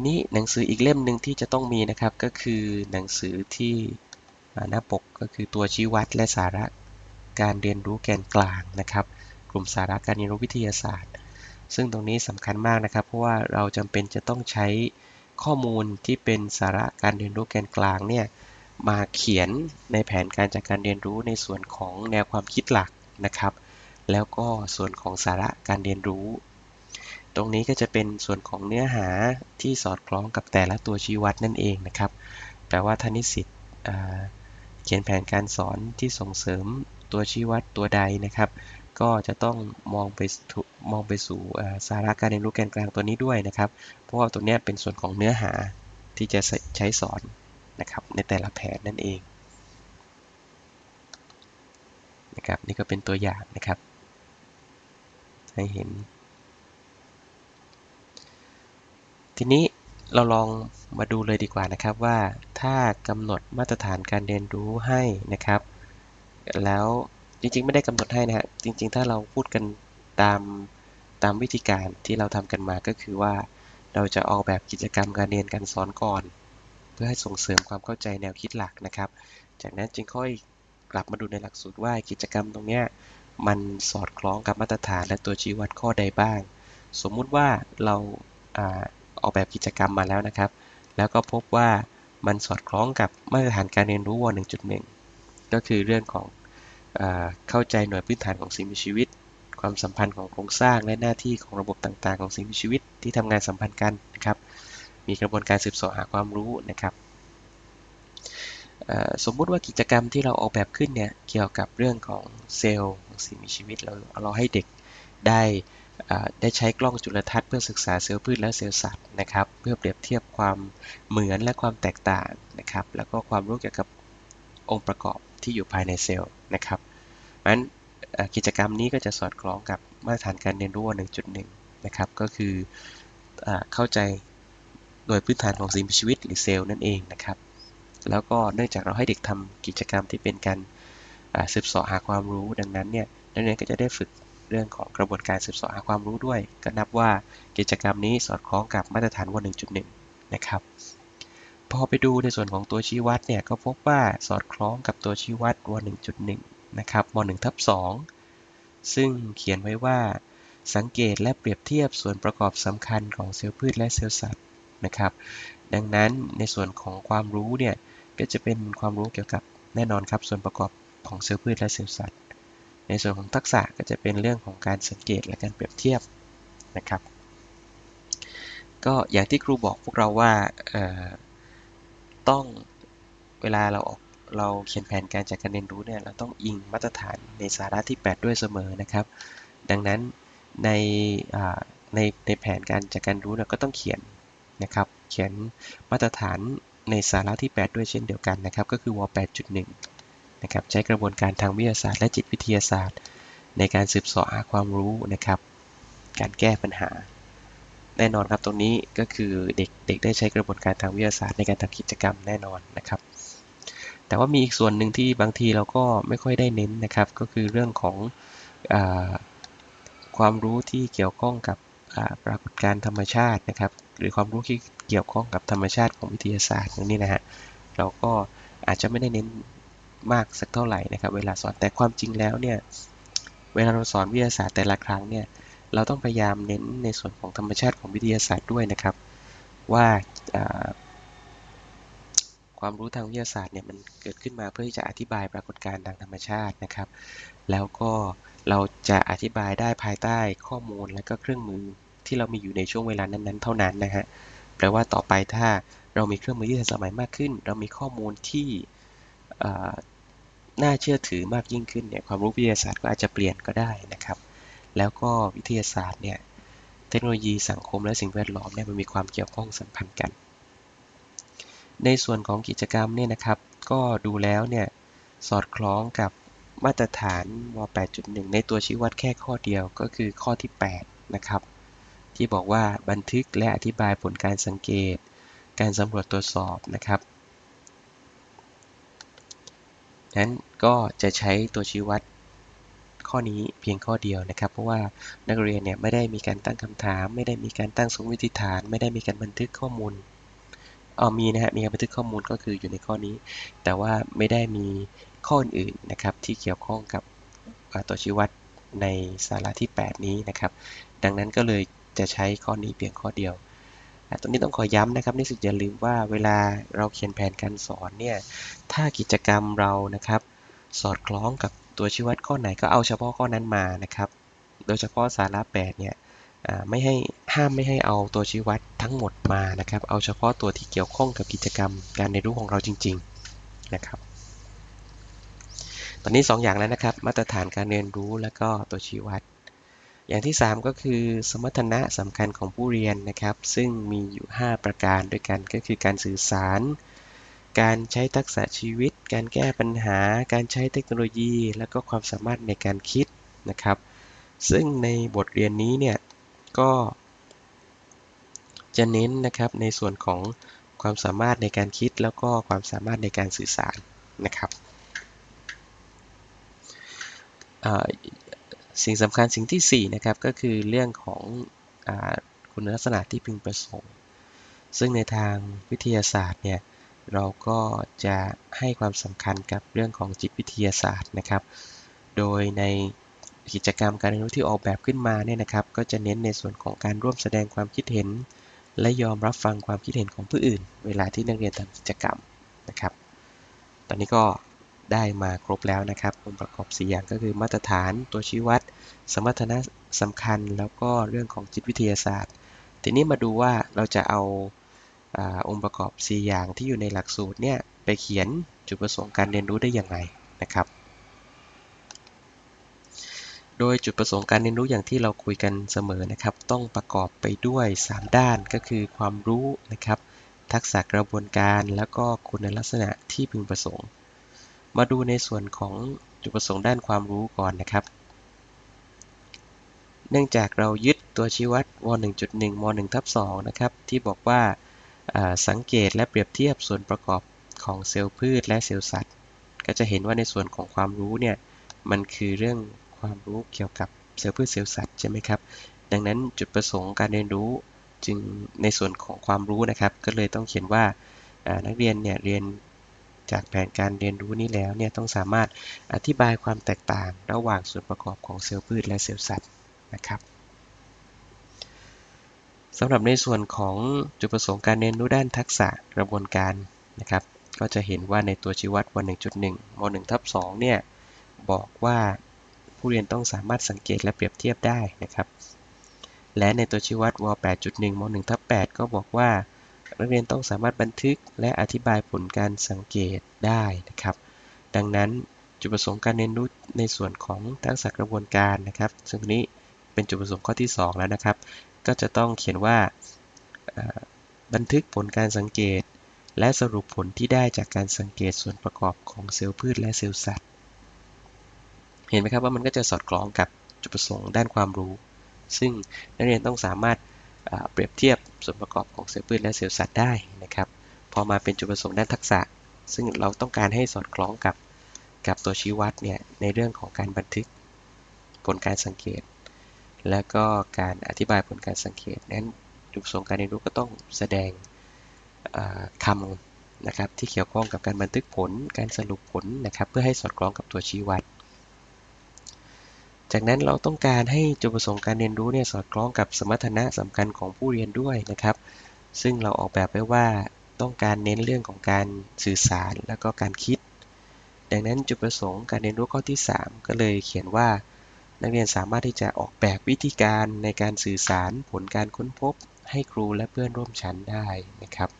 ทีนี้หนังสืออีกเล่มหนึ่งที่จะต้องมีนะครับก็คือหนังสือที่หน้าปกก็คือตัวชี้วัดและสาระการเรียนรู้แกนกลางนะครับ กลุ่มสาระการเรียนรู้วิทยาศาสตร์ ซึ่งตรงนี้สำคัญมากนะครับ เพราะว่าเราจำเป็นจะต้องใช้ข้อมูลที่เป็นสาระการเรียนรู้แกนกลางเนี่ยมาเขียนในแผนการจัดการเรียนรู้ในส่วนของแนวความคิดหลักนะครับ แล้วก็ส่วนของสาระการเรียนรู้ ตรงนี้ก็จะเป็นส่วนของเนื้อหาที่สอดคล้องกับแต่ละตัวชี้วัดนั่นเองนะครับ แปลว่าทนิสิตเขียนแผนการสอนที่ส่งเสริมตัวชี้วัดตัวใดนะครับ ก็จะต้องมองไปมองไปสู่สาระการเรียนรู้แกนกลางตัวนี้ด้วยนะครับ เพราะว่าตัวนี้เป็นส่วนของเนื้อหาที่จะใช้สอนนะครับในแต่ละแผนนั่นเองนะครับนี่ก็เป็นตัวอย่างนะครับ ให้เห็น ทีนี้เราลองมาดูเลยดีกว่านะครับว่าถ้ากำหนดมาตรฐานการเรียนรู้ให้นะครับ แล้วจริงๆ ไม่ได้กำหนดให้นะฮะจริง ๆ ถ้าเราพูดกันตามตามวิธีการที่เราทำกันมาก็คือว่า เราจะออกแบบกิจกรรมการเรียนการสอนก่อน เพื่อให้ส่งเสริมความเข้าใจแนวคิดหลักนะครับ จากนั้นจึงค่อยกลับมาดูในหลักสูตรว่ากิจกรรมตรงนี้มันสอดคล้องกับมาตรฐานและตัวชี้วัดข้อใดบ้าง สมมุติว่าเรา ออกแบบกิจกรรมมาแล้วนะครับ แล้วก็พบว่ามันสอดคล้องกับมาตรฐานการเรียนรู้ว1.1 ก็คือเรื่องของอเข้าใจหน่วยพื้นฐานของสิ่งมีชีวิต ความสัมพันธ์ของโครงสร้างและหน้าที่ของระบบต่างๆ ของสิ่งมีชีวิตที่ทำงานสัมพันธ์กันนะครับ มีกระบวนการสืบสอหาความรู้นะครับสมมุติว่ากิจกรรมที่เราออกแบบขึ้นเนี่ยเกี่ยวกับเรื่องของเซลล์สิ่งมีชีวิตเราเราให้เด็กได้ ได้ใช้กล้องจุลทรรศน์เพื่อศึกษาเซลล์พืชและเซลล์สัตว์นะครับ เพื่อเปรียบเทียบความเหมือนและความแตกต่างนะครับ แล้วก็ความรู้เกี่ยวกับองค์ประกอบที่อยู่ภายในเซลล์นะครับนั้นกิจกรรมนี้ก็จะสอดคล้องกับมาตรฐานการเรียนรู้ 1.1 นะครับ ก็คืออเข้าใจโดยพื้นฐานของสิ่งมีชีวิตหรือเซลล์นั่นเองนะครับ แล้วก็เนื่องจากเราให้เด็กทำกิจกรรมที่เป็นการสืบสอหาความรู้ดังนั้นเนี่ยนักเรียนก็จะได้ฝึก เรื่องของกระบวนการสืบสอหาความรู้ด้วย ก็นับว่ากิจกรรมนี้สอดคล้องกับมาตรฐานว1.1 นะครับ พอไปดูในส่วนของตัวชี้วัดเนี่ยก็พบว่าสอดคล้องกับตัวชี้วัดว1.1 นะครับม1ทับ2ซึ่งเขียนไว้ว่า สังเกตและเปรียบเทียบส่วนประกอบสำคัญของเซลล์พืชและเซลล์สัตว์นะครับ ดังนั้นในส่วนของความรู้เนี่ยก็จะเป็นความรู้เกี่ยวกับแน่นอนครับส่วนประกอบของเซลล์พืชและเซลล์สัตว์ ในส่วนของทักษะก็จะเป็นเรื่องของการสังเกตและการเปรียบเทียบนะครับ ก็อย่างที่ครูบอกพวกเราว่าต้องเวลาเราออกเราเขียนแผนการจัดการเรียนรู้เนี่ยเราต้องอิงมาตรฐานในสาระที่ 8 ด้วยเสมอนะครับ ดังนั้นในในในแผนการจัดการรู้เราก็ต้องเขียนนะครับ เขียนมาตรฐานในสาระที่ 8 ด้วยเช่นเดียวกันนะครับ ก็คือว8.1 นะครับใช้กระบวนการทางวิทยาศาสตร์และจิตวิทยาศาสตร์ ในการสืบสอหาความรู้นะครับ การแก้ปัญหา แน่นอนครับตรงนี้ก็คือเด็กเด็กได้ใช้กระบวนการทางวิทยาศาสตร์ในการทำกิจกรรมแน่นอนนะครับ แต่ว่ามีอีกส่วนหนึ่งที่บางทีเราก็ไม่ค่อยได้เน้นนะครับ ก็คือเรื่องของอความรู้ที่เกี่ยวข้องกับปรากฏการณ์ธรรมชาตินะครับ หรือความรู้ที่เกี่ยวข้องกับธรรมชาติของวิทยาศาสตร์ตรงนี้นะฮะเราก็อาจจะไม่ได้เน้น มากสักเท่าไหร่นะครับ เวลาสอนแต่ความจริงแล้วเนี่ยเวลาเราสอนวิทยาศาสตร์แต่ละครั้งเนี่ยเราต้องพยายามเน้นในส่วนของธรรมชาติของวิทยาศาสตร์ด้วยนะครับ ว่าความรู้ทางวิทยาศาสตร์เนี่ยมันเกิดขึ้นมาเพื่อที่จะอธิบายปรากฏการณ์ทางธรรมชาตินะครับ แล้วก็เราจะอธิบายได้ภายใต้ข้อมูลและก็เครื่องมือที่เรามีอยู่ในช่วงเวลานั้นๆ เท่านั้นนะฮะแปลว่าต่อไปถ้าเรามีเครื่องมือที่ทันสมัยมากขึ้น เรามีข้อมูลที่ น่าเชื่อถือมากยิ่งขึ้นเนี่ยความรู้วิทยาศาสตร์ก็อาจจะเปลี่ยนก็ได้นะครับ แล้วก็วิทยาศาสตร์เนี่ยเทคโนโลยีสังคมและสิ่งแวดล้อมเนี่ยมันมีความเกี่ยวข้องสัมพันธ์กัน ในส่วนของกิจกรรมเนี่ยนะครับก็ดูแล้วเนี่ยสอดคล้องกับมาตรฐานว8.1 ในตัวชี้วัดแค่ข้อเดียวก็คือข้อที่ 8 นะครับ ที่บอกว่าบันทึกและอธิบายผลการสังเกต การสำรวจตรวจสอบนะครับ นั้นก็จะใช้ตัวชี้วัดข้อนี้เพียงข้อเดียวนะครับ เพราะว่านักเรียนเนี่ยไม่ได้มีการตั้งคำถาม ไม่ได้มีการตั้งสมมติฐาน ไม่ได้มีการบันทึกข้อมูลอ๋อมีนะฮะมีการบันทึกข้อมูลก็คืออยู่ในข้อนี้ แต่ว่าไม่ได้มีข้ออื่นนะครับที่เกี่ยวข้องกับตัวชี้วัดในสาระที่ 8 นี้นะครับ ดังนั้นก็เลยจะใช้ข้อนี้เพียงข้อเดียว ตรงนี้ต้องขอย้ำนะครับนิสิตอย่าลืมว่าเวลาเราเขียนแผนการสอนเนี่ยถ้ากิจกรรมเรานะครับ สอดคล้องกับตัวชี้วัดข้อไหนก็เอาเฉพาะข้อนั้นมานะครับ โดยเฉพาะสาระ8เนี่ยไม่ให้ห้ามไม่ให้เอาตัวชี้วัดทั้งหมดมานะครับ เอาเฉพาะตัวที่เกี่ยวข้องกับกิจกรรม การเรียนรู้ของเราจริง ๆนะครับ ตอนนี้ 2 อย่างแล้วนะครับ มาตรฐานการเรียนรู้และก็ตัวชี้วัด อย่างที่ 3 ก็คือสมรรถนะสำคัญของผู้เรียนนะครับ ซึ่งมีอยู่ 5 ประการด้วยกันก็คือการสื่อสาร การใช้ทักษะชีวิต การแก้ปัญหา การใช้เทคโนโลยี และก็ความสามารถในการคิดนะครับ ซึ่งในบทเรียนนี้เนี่ยก็จะเน้นนะครับในส่วนของความสามารถในการคิดแล้วก็ความสามารถในการสื่อสารนะครับ สิ่งสำคัญสิ่งที่ 4 นะครับ ก็คือเรื่องของอคุณลักษณะที่พึงประสงค์ ซึ่งในทางวิทยาศาสตร์เนี่ยเราก็จะให้ความสำคัญกับเรื่องของจิตวิทยาศาสตร์นะครับ โดยในกิจกรรมการเรียนรู้ที่ออกแบบขึ้นมาเนี่ยนะครับ ก็จะเน้นในส่วนของการร่วมแสดงความคิดเห็น และยอมรับฟังความคิดเห็นของผู้อื่น เวลาที่นักเรียนทำกิจกรรมนะครับ ตอนนี้ก็ ได้มาครบแล้วนะครับ องค์ประกอบ 4 อย่างก็คือมาตรฐานตัวชี้วัด สมรรถนะสำคัญแล้วก็เรื่องของจิตวิทยาศาสตร์ ทีนี้มาดูว่าเราจะเอาองค์ประกอบ 4 อย่างที่อยู่ในหลักสูตรเนี่ยไปเขียนจุดประสงค์การเรียนรู้ได้อย่างไรนะครับ โดยจุดประสงค์การเรียนรู้อย่างที่เราคุยกันเสมอนะครับ ต้องประกอบไปด้วย 3 ด้านก็คือความรู้นะครับ ทักษะกระบวนการแล้วก็คุณลักษณะที่พึงประสงค์ มาดูในส่วนของจุดประสงค์ด้านความรู้ก่อนนะครับ เนื่องจากเรายึดตัวชี้วัดว1.1 ม 1 ทับ2นะครับ ที่บอกว่าสังเกตและเปรียบเทียบส่วนประกอบของเซลล์พืชและเซลล์สัตว์ ก็จะเห็นว่าในส่วนของความรู้เนี่ย มันคือเรื่องความรู้เกี่ยวกับเซลล์พืชเซลล์สัตว์ใช่ไหมครับ ดังนั้นจุดประสงค์การเรียนรู้จึงในส่วนของความรู้นะครับ ก็เลยต้องเขียนว่านักเรียนเนี่ยเรียน จากแผนการเรียนรู้นี้แล้วเนี่ยต้องสามารถอธิบายความแตกต่างระหว่างส่วนประกอบของเซลล์พืชและเซลล์สัตว์นะครับสำหรับในส่วนของจุดประสงค์การเรียนรู้ด้านทักษะกระบวนการนะครับ ก็จะเห็นว่าในตัวชี้วัดวัน1.1ม1ทับ2เนี่ยบอกว่าผู้เรียนต้องสามารถสังเกตและเปรียบเทียบได้นะครับ และในตัวชี้วัดว8.1ม1ทับ8ก็บอกว่า นักเรียนต้องสามารถบันทึกและอธิบายผลการสังเกตได้นะครับ ดังนั้นจุดประสงค์การเรียนรู้ในส่วนของทักษะกระบวนการนะครับ ซึ่งนี้เป็นจุดประสงค์ข้อที่ 2 แล้วนะครับ ก็จะต้องเขียนว่าบันทึกผลการสังเกต และสรุปผลที่ได้จากการสังเกตส่วนประกอบของเซลล์พืชและเซลล์สัตว์ เห็นไหมครับว่ามันก็จะสอดคล้องกับจุดประสงค์ด้านความรู้ ซึ่งนักเรียนต้องสามารถ เปรียบเทียบส่วนประกอบของเซลล์พืชและเซลล์สัตว์ได้นะครับ พอมาเป็นจุดประสงค์ด้านทักษะ ซึ่งเราต้องการให้สอดคล้องกับกับตัวชี้วัดเนี่ยในเรื่องของการบันทึกผลการสังเกต และก็การอธิบายผลการสังเกตนั้นจุดประสงค์การเรียนรู้ก็ต้องแสดงคำนะครับที่เกี่ยวข้องกับการบันทึกผลการสรุปผลนะครับ เพื่อให้สอดคล้องกับตัวชี้วัด จากนั้นเราต้องการให้จุดประสงค์การเรียนรู้เนี่ยสอดคล้องกับสมรรถนะสำคัญของผู้เรียนด้วยนะครับ ซึ่งเราออกแบบไว้ว่าต้องการเน้นเรื่องของการสื่อสารแล้วก็การคิด ดังนั้นจุดประสงค์การเรียนรู้ข้อที่ 3 ก็เลยเขียนว่า นักเรียนสามารถที่จะออกแบบวิธีการในการสื่อสารผลการค้นพบ ให้ครูและเพื่อนร่วมชั้นได้นะครับ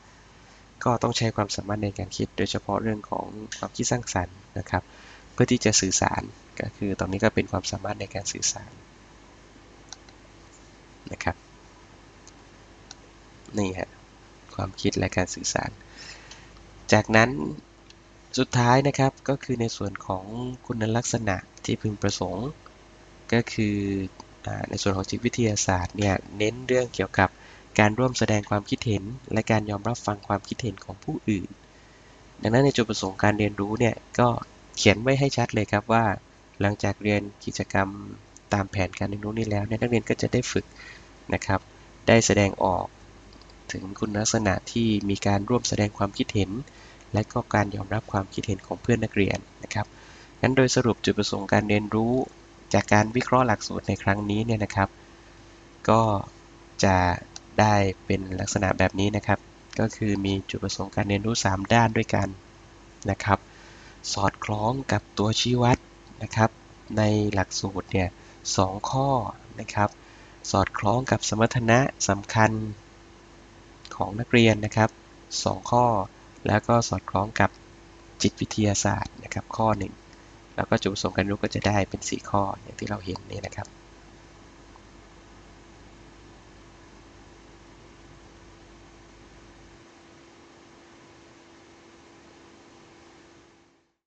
ก็ต้องใช้ความสามารถในการคิด โดยเฉพาะเรื่องของความคิดสร้างสรรค์นะครับ เพื่อที่จะสื่อสาร ก็คือตรงนี้ก็เป็นความสามารถในการสื่อสารนะครับ นี่ฮะความคิดและการสื่อสาร จากนั้นสุดท้ายนะครับก็คือในส่วนของคุณลักษณะที่พึงประสงค์ ก็คือในส่วนของจิตวิทยาศาสตร์เนี่ยเน้นเรื่องเกี่ยวกับการร่วมแสดงความคิดเห็น และการยอมรับฟังความคิดเห็นของผู้อื่น ดังนั้นในจุดประสงค์การเรียนรู้เนี่ยก็เขียนไว้ให้ชัดเลยครับว่า หลังจากเรียนกิจกรรมตามแผนการเรียนรู้นี้แล้วเนี่ยนักเรียนก็จะได้ฝึกนะครับ ได้แสดงออก ถึงคุณลักษณะที่มีการร่วมแสดงความคิดเห็น และก็การยอมรับความคิดเห็นของเพื่อนนักเรียนนะครับงั้นโดยสรุปจุดประสงค์การเรียนรู้จากการวิเคราะห์หลักสูตรในครั้งนี้เนี่ยนะครับ ก็จะได้เป็นลักษณะแบบนี้นะครับ ก็คือมีจุดประสงค์การเรียนรู้ 3 ด้านด้วยกันนะครับ สอดคล้องกับตัวชี้วัด นะครับ ในหลักสูตรเนี่ยสองข้อนะครับ สอดคล้องกับสมรรถนะสำคัญของนักเรียนนะครับ2ข้อ แล้วก็สอดคล้องกับจิตวิทยาศาสตร์นะครับข้อหนึ่งแล้วก็จุดประสงค์การรู้ก็จะได้เป็น 4 ข้ออย่างที่เราเห็นนี่นะครับ